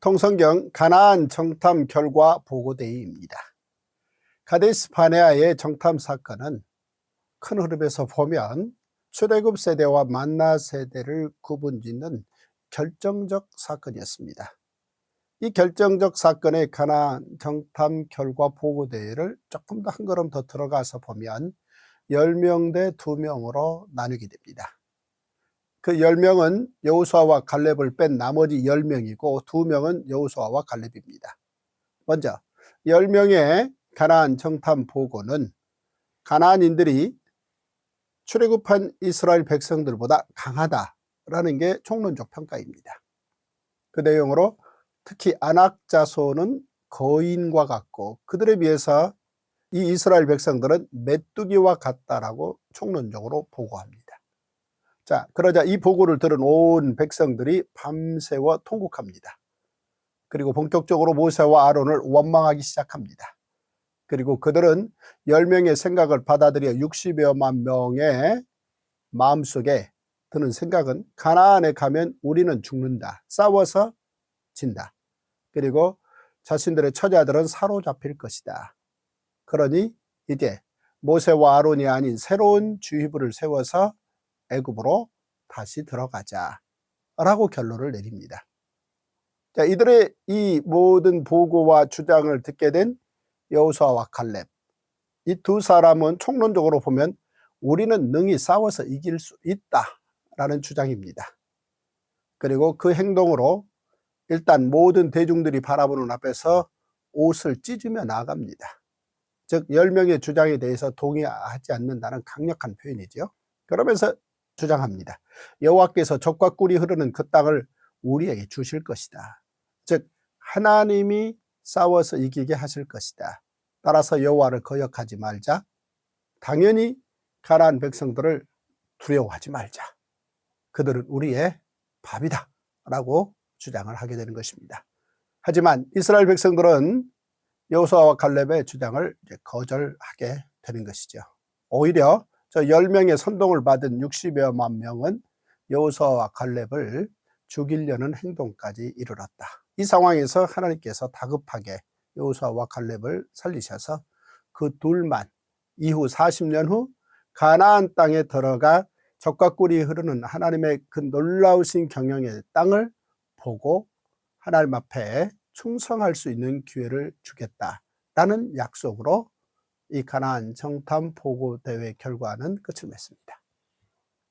통성경 가나안 정탐 결과 보고대회입니다. 카데스 파네아의 정탐 사건은 큰 흐름에서 보면 출애굽 세대와 만나 세대를 구분짓는 결정적 사건이었습니다. 이 결정적 사건의 가나안 정탐 결과 보고대회를 조금 더 한 걸음 더 들어가서 보면 10명 대 2명으로 나누게 됩니다. 그 10명은 여우수아와 갈렙을 뺀 나머지 10명이고 2명은 여우수아와 갈렙입니다. 먼저 10명의 가나안 정탐 보고는 가나안인들이 출애굽한 이스라엘 백성들보다 강하다라는 게 총론적 평가입니다. 그 내용으로 특히 안악 자손은 거인과 같고 그들에 비해서 이 이스라엘 백성들은 메뚜기와 같다라고 총론적으로 보고합니다. 자, 그러자 이 보고를 들은 온 백성들이 밤새워 통곡합니다. 그리고 본격적으로 모세와 아론을 원망하기 시작합니다. 그리고 그들은 10명의 생각을 받아들여 60여만 명의 마음속에 드는 생각은 가나안에 가면 우리는 죽는다. 싸워서 진다. 그리고 자신들의 처자들은 사로잡힐 것이다. 그러니 이제 모세와 아론이 아닌 새로운 주의부를 세워서 애굽으로 다시 들어가자라고 결론을 내립니다. 자, 이들의 이 모든 보고와 주장을 듣게 된 여호수아와 칼렙 이 두 사람은 총론적으로 보면 우리는 능히 싸워서 이길 수 있다라는 주장입니다. 그리고 그 행동으로 일단 모든 대중들이 바라보는 앞에서 옷을 찢으며 나아갑니다. 즉 10명의 주장에 대해서 동의하지 않는다는 강력한 표현이죠. 그러면서 주장합니다. 여호와께서 적과 꿀이 흐르는 그 땅을 우리에게 주실 것이다. 즉 하나님이 싸워서 이기게 하실 것이다. 따라서 여호와를 거역하지 말자. 당연히 가나안 백성들을 두려워하지 말자. 그들은 우리의 밥이다. 라고 주장을 하게 되는 것입니다. 하지만 이스라엘 백성들은 여호수아와 갈렙의 주장을 거절하게 되는 것이죠. 오히려 저 10명의 선동을 받은 60여만 명은 여호수아와 갈렙을 죽이려는 행동까지 이르렀다. 이 상황에서 하나님께서 다급하게 여호수아와 갈렙을 살리셔서 그 둘만 이후 40년 후 가나안 땅에 들어가 적과 꿀이 흐르는 하나님의 그 놀라우신 경영의 땅을 보고 하나님 앞에 충성할 수 있는 기회를 주겠다라는 약속으로 이 가나안 정탐 보고 대회 결과는 끝을 맺습니다.